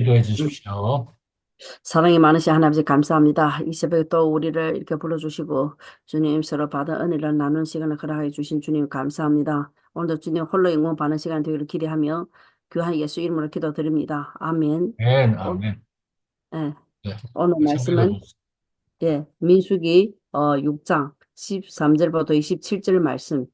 기도해 음, 주십시오. 사랑이 많으신 하나님 감사합니다. 이 새벽에 또 우리를 이렇게 불러주시고 주님 서로 받은 은혜를 나눈 시간을 허락해 주신 주님 감사합니다. 오늘도 주님 홀로 영광 받는 시간 되기를 기대하며 귀한 예수 이름으로 기도드립니다. 아멘. 아멘, 오, 아멘. 예, 네, 오늘 말씀 말씀은. 예, 민수기 어, 6장 13절부터 27절 말씀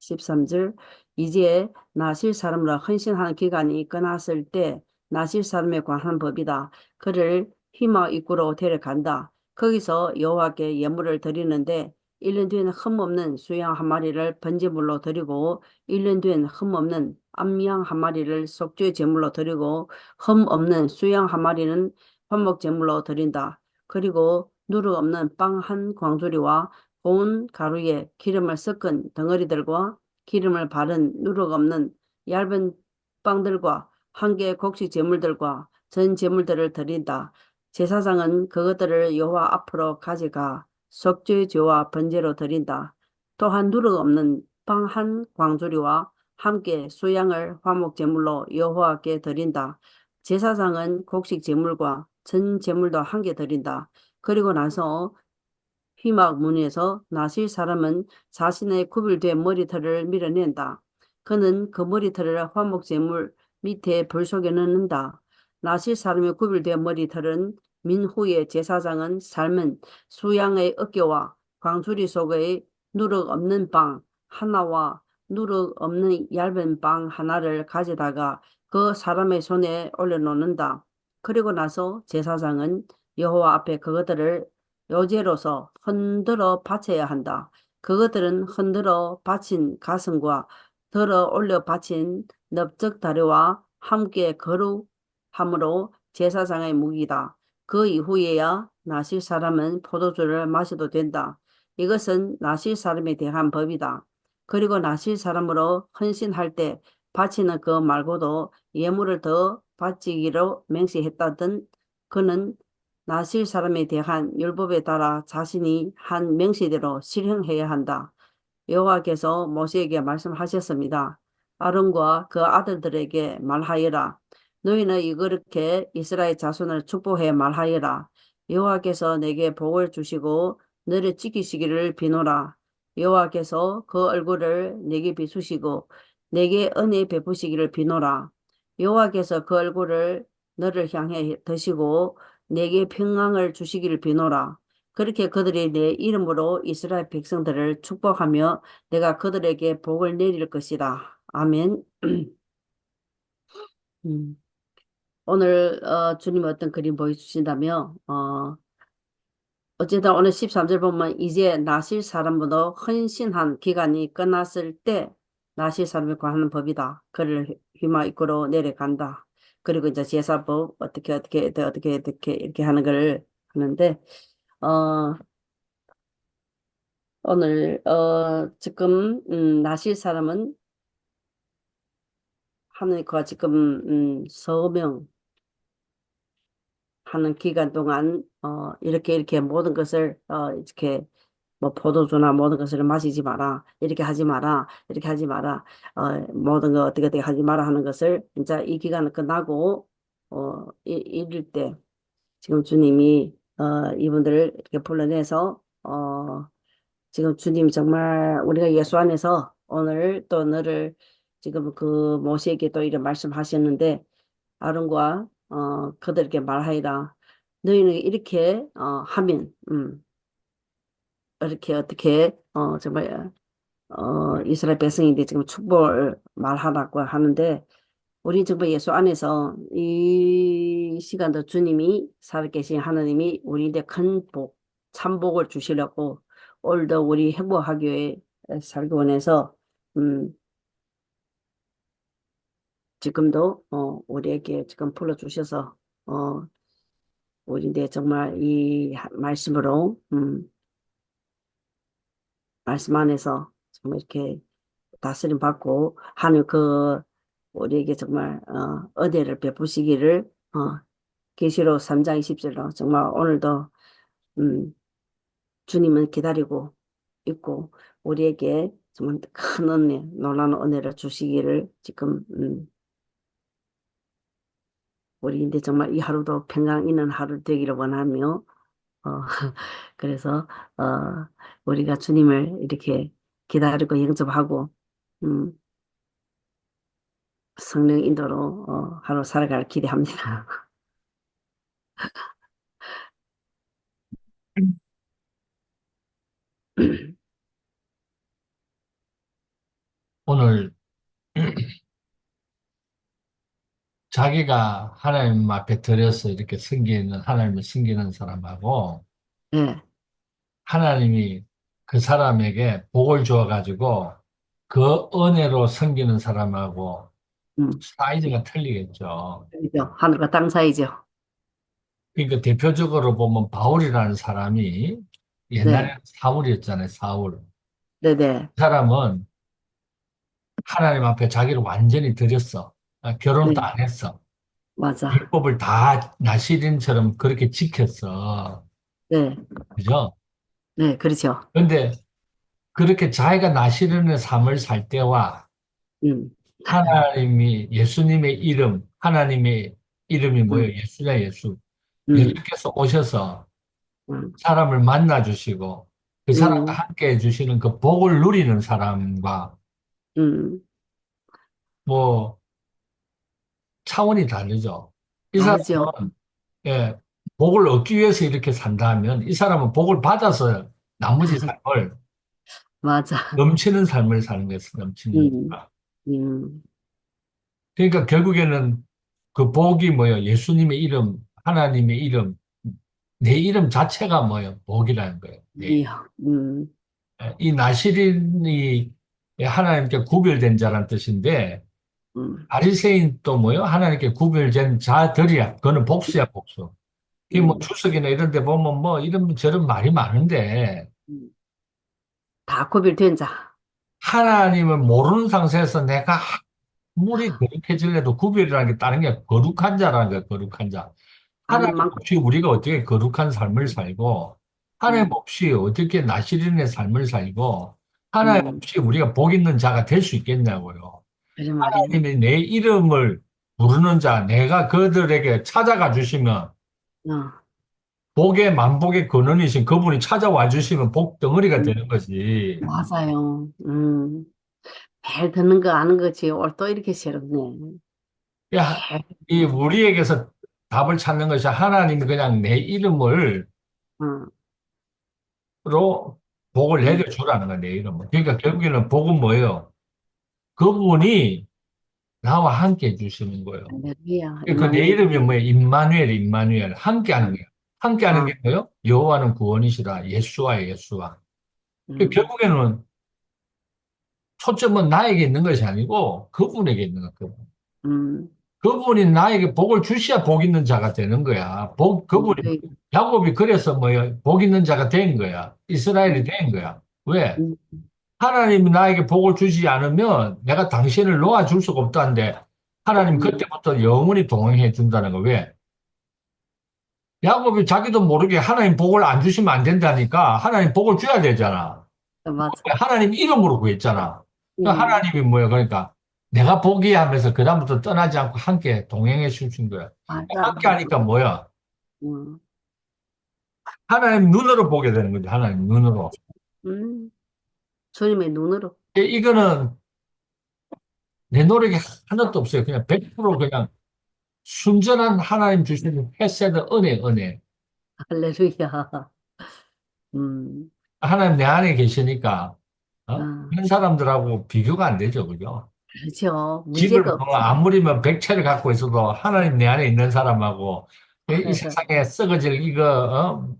13절 이제 나실 사람으로 헌신하는 기간이 끝났을 때 나실 사람에 관한 법이다. 그를 희마 입구로 데려간다. 거기서 여호와께 예물을 드리는데 1년 뒤에는 흠없는 수양 한 마리를 번제물로 드리고 1년 뒤에는 흠없는 암양 한 마리를 속죄 제물로 드리고 흠없는 수양 한 마리는 화목 제물로 드린다. 그리고 누룩 없는 빵 한 광주리와 고운 가루에 기름을 섞은 덩어리들과 기름을 바른 누룩 없는 얇은 빵들과 한 개의 곡식 제물들과 전 제물들을 드린다. 제사장은 그것들을 여호와 앞으로 가져가 속죄제와 번제로 드린다. 또한 누룩 없는 빵 한 광주리와 함께 수양을 화목 제물로 여호와께 드린다. 제사장은 곡식 제물과 전 제물도 한 개 드린다. 그리고 나서 휘막 문에서 나실 사람은 자신의 구별된 머리털을 밀어낸다. 그는 그 머리털을 화목 제물 밑에 불 속에 넣는다. 나실 사람의 구별된 머리털은 민 후에 제사장은 삶은 수양의 어깨와 광주리 속의 누룩 없는 빵 하나와 누룩 없는 얇은 빵 하나를 가져다가 그 사람의 손에 올려놓는다. 그리고 나서 제사장은 여호와 앞에 그것들을 요제로서 흔들어 바쳐야 한다. 그것들은 흔들어 바친 가슴과 들어 올려 바친 넓적 다리와 함께 거룩함으로 제사장의 무기다. 그 이후에야 나실 사람은 포도주를 마셔도 된다. 이것은 나실 사람에 대한 법이다. 그리고 나실 사람으로 헌신할 때 바치는 그 말고도 예물을 더 바치기로 맹세했다던 그는 나실 사람에 대한 율법에 따라 자신이 한 명시대로 실행해야 한다. 여호와께서 모세에게 말씀하셨습니다. 아론과 그 아들들에게 말하여라. 너희는 이렇게 이스라엘 자손을 축복해 말하여라. 여호와께서 내게 복을 주시고 너를 지키시기를 비노라. 여호와께서 그 얼굴을 내게 비추시고 내게 은혜 베푸시기를 비노라. 여호와께서 그 얼굴을 너를 향해 드시고 내게 평강을 주시기를 비노라. 그렇게 그들이 내 이름으로 이스라엘 백성들을 축복하며 내가 그들에게 복을 내릴 것이다. 아멘. 음, 오늘 어, 주님 어떤 그림 보여주신다며 어, 어쨌든 오늘 13절 보면 이제 나실 사람보다 헌신한 기간이 끝났을 때 나실 사람에 관한 법이다. 그를 휘마 입구로 내려간다. 그리고 이제 제사법 어떻게 어떻게 어떻게 어떻게 이렇게 하는 걸 하는데 어 오늘 어 지금 음, 나실 사람은 하나님과 지금 음, 서명 하는 기간 동안 어 이렇게 이렇게 모든 것을 어 이렇게 뭐 포도주나 모든 것을 마시지 마라. 이렇게 하지 마라. 이렇게 하지 마라. 어 모든 거 어떻게 어떻게 하지 마라 하는 것을 이제 이 기간을 끝나고 어 이, 이럴 때 지금 주님이 어 이분들을 이렇게 불러내서 어 지금 주님 정말 우리가 예수 안에서 오늘 또 너를 지금 그 모세에게 또 이런 말씀하셨는데 아론과 어 그들에게 말하이라 너희는 이렇게 어 하면 음 이렇게 어떻게 어 정말 어 이스라엘 백성인데 지금 축복을 말하라고 하는데 우리 정말 예수 안에서 이 시간도 주님이 살아계신 하나님이 우리한테 큰 복, 참복을 주시려고 오늘도 우리 행복하기 위해 살기 원해서 음 지금도 어 우리에게 지금 불러주셔서 어 우리인데 정말 이 하- 말씀으로 음 말씀 안에서 정말 이렇게 다스림 받고 하는 그 우리에게 정말 어 은혜를 베푸시기를 어 계시록 3장 20절로 정말 오늘도 음 주님은 기다리고 있고 우리에게 정말 큰 은혜, 놀라운 은혜를 주시기를 지금 음 우리 이제 정말 이 하루도 평강 있는 하루 되기를 원하며, 어, 그래서, 어, 우리가 주님을 이렇게 기다리고 영접하고, 음, 성령 인도로, 어, 하루 살아갈 기대합니다. 오늘 자기가 하나님 앞에 들여서 이렇게 섬기는, 하나님을 섬기는 사람하고 네, 하나님이 그 사람에게 복을 주어 가지고 그 은혜로 섬기는 사람하고 음, 사이즈가 틀리겠죠. 그죠. 하늘과 땅 사이죠. 그러니까 대표적으로 보면 바울이라는 사람이 옛날에 네, 사울이었잖아요, 사울. 네네, 그 사람은 하나님 앞에 자기를 완전히 들였어. 아, 결혼도 네, 안 했어. 맞아. 율법을 다 나시린처럼 그렇게 지켰어. 네, 그죠? 네, 그렇죠. 근데 그렇게 자기가 나시린의 삶을 살 때와 음, 하나님이 예수님의 이름, 하나님의 이름이 뭐예요? 음, 예수냐, 예수. 음, 예수께서 오셔서 음, 사람을 만나 주시고 그 사람과 음, 함께 해 주시는 그 복을 누리는 사람과 음, 뭐 차원이 다르죠. 이. 사람은 예, 복을 얻기 위해서 이렇게 산다면 이 사람은 복을 받아서 나머지 삶을 맞아. 넘치는 삶을 사는 거예요. 넘치는. 음, 음, 그러니까 결국에는 그 복이 뭐예요? 예수님의 이름, 하나님의 이름, 내 이름 자체가 뭐예요? 복이라는 거예요. 음, 예, 이 나시린이 하나님께 구별된 자란 뜻인데 음, 바리새인 또 뭐요? 하나님께 구별된 자들이야. 그거는 복수야, 복수. 이뭐 음, 주석이나 이런 데 보면 뭐 이런 저런 말이 많은데 음. 다 구별된 자. 하나님을 모르는 상태에서 내가 아무리 거룩해질래도 구별이라는 게 다른 게 거룩한 자라는 거야, 거룩한 자. 하나님 만큼. 없이 우리가 어떻게 거룩한 삶을 살고 하나님 음, 없이 어떻게 나시린의 삶을 살고 하나님 음, 없이 우리가 복 있는 자가 될 수 있겠냐고요. 하나님이 내 이름을 부르는 자, 내가 그들에게 찾아가 주시면 어, 복의 만복의 근원이신 그분이 찾아와 주시면 복 덩어리가 음, 되는 거지. 맞아요. 음, 매일 듣는 거 아는 거지. 오늘 또 이렇게 새롭네. 야, 이 우리에게서 답을 찾는 것이 하나님이 그냥 내 이름을 어, 로 복을 음, 내려주라는 거야, 내 이름을. 그러니까 결국에는 복은 뭐예요? 그분이 나와 함께 해주시는 거예요. 할렐루야. 그내 임마누엘. 이름이 뭐예요? 임마누엘, 임마누엘. 함께 하는 음, 거예요. 함께 하는 아, 게 뭐예요? 여호와는 구원이시라. 예수와 예수와. 그 음, 결국에는 초점은 나에게 있는 것이 아니고 그분에게 있는 거야. 그분. 음, 그분이 나에게 복을 주셔야 복 있는 자가 되는 거야. 복, 그분이, 네, 야곱이 그래서 뭐야, 복 있는 자가 된 거야. 이스라엘이 된 거야. 왜? 음, 하나님이 나에게 복을 주지 않으면 내가 당신을 놓아줄 수가 없다는데 하나님 음, 그때부터 영원히 동행해 준다는 거. 왜? 야곱이 자기도 모르게 하나님 복을 안 주시면 안 된다니까 하나님 복을 줘야 되잖아. 맞아. 하나님 이름으로 구했잖아. 그러니까 음, 하나님이 뭐야? 그러니까 내가 복이 하면서 그다음부터 떠나지 않고 함께 동행해 주신 거야. 맞아. 함께 하니까 뭐야? 음, 하나님 눈으로 보게 되는 거지. 하나님 눈으로. 음, 주님의 눈으로. 이- 이거는 내 노력이 하나도 없어요. 그냥 100% 그냥 순전한 하나님 주시는 헤세드 은혜, 은혜. 할렐루야. 음, 하나님 내 안에 계시니까, 어? 아, 그런 사람들하고 비교가 안 되죠. 그죠? 그렇죠. 집을 문제가 뭐 없죠. 아무리면 100채를 갖고 있어도 하나님 내 안에 있는 사람하고 이, 이 세상에 썩어질 이거, 어?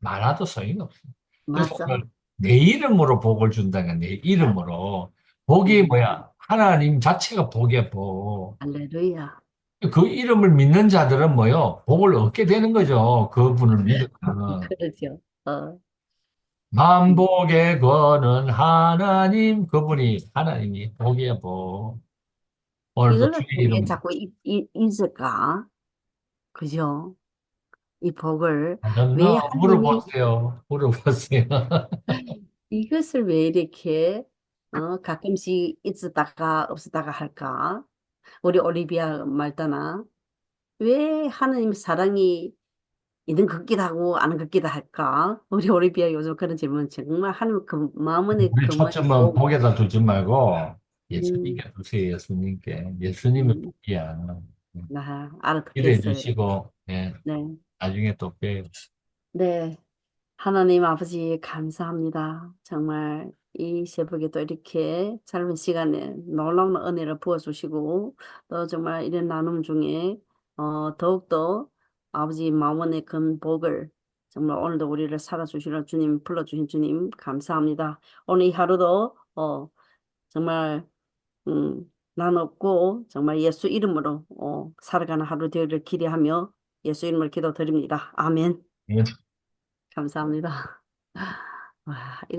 많아도 소용이 없어. 그래서 맞아. 내 이름으로 복을 준다는 내 이름으로. 복이 음, 뭐야? 하나님 자체가 복이야, 복. 할렐루야. 그 이름을 믿는 자들은 뭐요? 복을 얻게 되는 거죠. 그분을 믿으면. 그렇죠. 어, 음. 만복의 권은 하나님, 그분이 하나님이 복이야, 복. 오늘도 이걸로 주의 되게 이름 자꾸 이, 이, 있을까? 그죠? 이 복을 왜? 하나님이 물어보세요. 물어보세요. 이것을 왜 이렇게 어, 가끔씩 있었다가 없었다가 할까? 우리 올리비아 말다나 왜 하나님의 사랑이 있는 것 같기도 하고 아는 것 같기도 할까? 우리 오리비아 요즘 그런 질문 정말 하나님 그 마음의 우리 그 초점은 뭐- 복에다 두지 말고 음. 예수님께 두세요, 예수님께. 예수님의 음. 복이야. 나 기도해 알아듣겠어요. 주시고, 예, 네. 나중에 또 봬요. 네. 하나님 아버지 감사합니다. 정말 이 새벽에 또 이렇게 짧은 시간에 놀라운 은혜를 부어주시고 또 정말 이런 나눔 중에 어, 더욱더 아버지 마원의 큰 복을 정말 오늘도 우리를 살아주시는 주님 불러주신 주님 감사합니다. 오늘 이 하루도 어, 정말 음, 난 없고 정말 예수 이름으로 어, 살아가는 하루 되기를 기대하며 예수 이름을 기도드립니다. 아멘. 예. 감사합니다. 와, 이런